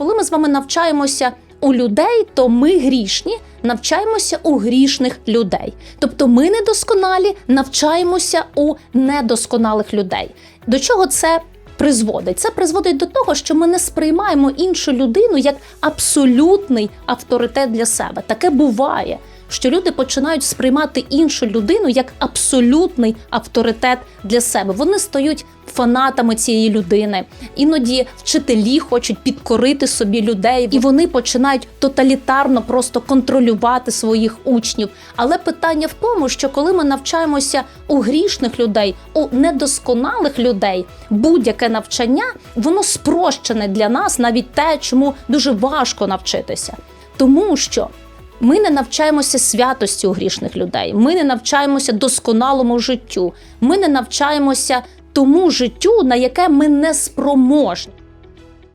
Коли ми з вами навчаємося у людей, то ми грішні навчаємося у грішних людей. Тобто ми недосконалі навчаємося у недосконалих людей. До чого це призводить? Це призводить до того, що ми не сприймаємо іншу людину як абсолютний авторитет для себе. Таке буває. Що люди починають сприймати іншу людину як абсолютний авторитет для себе. Вони стають фанатами цієї людини. Іноді вчителі хочуть підкорити собі людей, і вони починають тоталітарно просто контролювати своїх учнів. Але питання в тому, що коли ми навчаємося у грішних людей, у недосконалих людей, будь-яке навчання воно спрощене для нас, навіть те, чому дуже важко навчитися, тому що. Ми не навчаємося святості у грішних людей. Ми не навчаємося досконалому життю. Ми не навчаємося тому життю, на яке ми не спроможні.